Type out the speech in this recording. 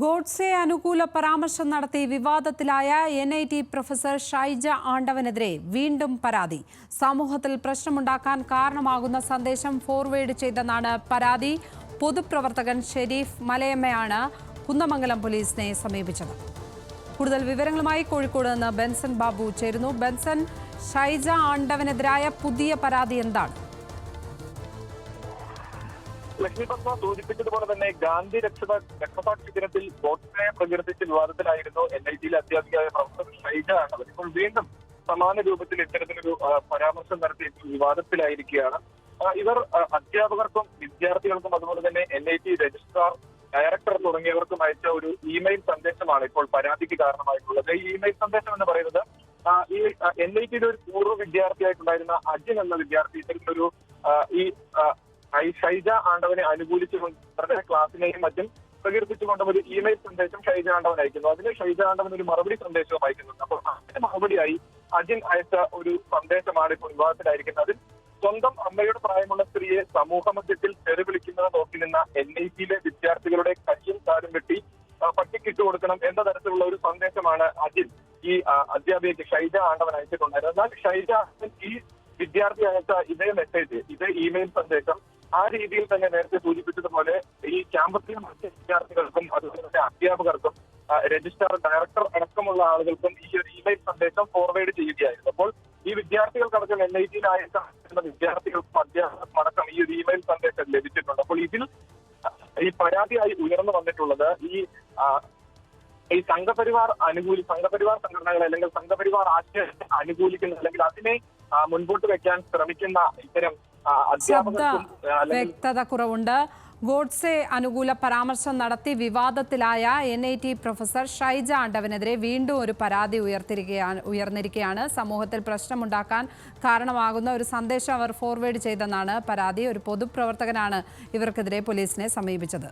ഗോഡ്സെ അനുകൂല പരാമർശം നടത്തി വിവാദത്തിലായ N I T professor Shaija ആണ്ടവനെതിരെ വീണ്ടും പരാതി. സമൂഹത്തിൽ പ്രശ്നമുണ്ടാക്കാൻ കാരണമാകുന്ന സന്ദേശം ഫോർവേഡ് ചെയ്തെന്നാണ് പരാതി. പൊതുപ്രവർത്തകൻ ഷെരീഫ് മലയമ്മയാണ് കുന്നമംഗലം പോലീസിനെ സമീപിച്ചത്. കൂടുതൽ വിവരങ്ങളുമായി കോഴിക്കോട് നിന്ന് ബെൻസൺ ബാബു ചേരുന്നു. ബെൻസൺ ഷൈജ ആണ്ടവനെതിരായ പുതിയ പരാതി എന്താണ്? ലക്ഷ്മി പത്മ സൂചിപ്പിച്ചതുപോലെ തന്നെ ഗാന്ധി രക്ഷത രക്തസാക്ഷി ദിനത്തിൽ വോട്ടിനെ പ്രകീർത്തിച്ച് വിവാദത്തിലായിരുന്നു എൻ ഐ ടിയിലെ അധ്യാപികയായ പ്രൊഫസർ ഷൈജ ആണവർ. ഇപ്പോൾ വീണ്ടും സമാന രൂപത്തിൽ ഇത്തരത്തിലൊരു പരാമർശം നടത്തി വിവാദത്തിലായിരിക്കുകയാണ്. ഇവർ അധ്യാപകർക്കും വിദ്യാർത്ഥികൾക്കും അതുപോലെ തന്നെ N I T registrar director തുടങ്ങിയവർക്കും അയച്ച ഒരു ഇമെയിൽ സന്ദേശമാണ് ഇപ്പോൾ പരാതിക്ക് കാരണമായിട്ടുള്ളത്. ഈ ഇമെയിൽ സന്ദേശം എന്ന് പറയുന്നത് ഈ എൻ ഐ ടിയിലെ ഒരു പൂർവ വിദ്യാർത്ഥിയായിട്ടുണ്ടായിരുന്ന അജിൻ എന്ന വിദ്യാർത്ഥി ഇത്തരത്തിലൊരു ഈ ഐ ഷൈജ ആണ്ടവനെ അനുകൂലിച്ചുകൊണ്ട് അവരുടെ ക്ലാസ്സിനെയും മറ്റും പ്രകീർത്തിച്ചുകൊണ്ട് ഒരു ഇമെയിൽ സന്ദേശം ഷൈജ ആണ്ടവൻ അയക്കുന്നു. അതിന് ഷൈജ ആണ്ടവൻ ഒരു മറുപടി സന്ദേശവും അയക്കുന്നുണ്ട്. അപ്പോൾ അതിന് മറുപടിയായി അജിൻ അയച്ച ഒരു സന്ദേശമാണ് ഇപ്പോൾ വിവാഹത്തിലായിരിക്കുന്നത്. അതിൽ സ്വന്തം അമ്മയുടെ പ്രായമുള്ള സ്ത്രീയെ സമൂഹ മധ്യത്തിൽ തെറി വിളിക്കുന്നത് നോക്കി നിന്ന എൻ ഐ ടിയിലെ വിദ്യാർത്ഥികളുടെ കയ്യും താരം വെട്ടി ആ, പട്ടിക്കിട്ട് കൊടുക്കണം എന്ന തരത്തിലുള്ള ഒരു സന്ദേശമാണ് അജിൻ ഈ അധ്യാപിക ഷൈജ ആണ്ടവൻ അയച്ചിട്ടുണ്ടായിരുന്നത്. എന്നാൽ ഷൈജ ഈ വിദ്യാർത്ഥി അയച്ച ഇതേ മെസ്സേജ് ഇതേ ഇമെയിൽ സന്ദേശം ആ രീതിയിൽ തന്നെ നേരത്തെ സൂചിപ്പിച്ചതുപോലെ ഈ ക്യാമ്പസിലെ മറ്റ് വിദ്യാർത്ഥികൾക്കും അതുപോലെ അധ്യാപകർക്കും രജിസ്റ്റർ ഡയറക്ടർ അടക്കമുള്ള ആളുകൾക്കും ഈ ഒരു ഇമെയിൽ സന്ദേശം ഫോർവേഡ് ചെയ്യുകയായിരുന്നു. അപ്പോൾ ഈ വിദ്യാർത്ഥികൾക്കടക്കം എൻ ഐ ടിയിലായിരുന്ന വിദ്യാർത്ഥികൾക്കും അധ്യാപകർക്കും അടക്കം ഈ ഒരു ഇമെയിൽ സന്ദേശം ലഭിച്ചിട്ടുണ്ട്. അപ്പോൾ ഇതിൽ ഈ പരാതിയായി ഉയർന്നു വന്നിട്ടുള്ളത് ഈ ഈ സംഘപരിവാർ അനുകൂലി സംഘപരിവാർ സംഘടനകൾ അല്ലെങ്കിൽ സംഘപരിവാർ ആശയത്തെ അനുകൂലിക്കുന്ന അല്ലെങ്കിൽ അതിനെ മുൻപോട്ട് വെക്കാൻ ശ്രമിക്കുന്ന ഇത്തരം ശബ്ദ വ്യക്തത കുറവുണ്ട് ഗോഡ്സെ അനുകൂല പരാമർശം നടത്തി വിവാദത്തിലായ N I T professor Shaija ആണ്ടവനെതിരെ വീണ്ടും ഒരു പരാതി ഉയർത്തിരിക്കുകയാണ് ഉയർന്നിരിക്കുകയാണ് സമൂഹത്തിൽ പ്രശ്നമുണ്ടാക്കാൻ കാരണമാകുന്ന ഒരു സന്ദേശം അവർ ഫോർവേഡ് ചെയ്തെന്നാണ് പരാതി. ഒരു പൊതുപ്രവർത്തകനാണ് ഇവർക്കെതിരെ പോലീസിനെ സമീപിച്ചത്.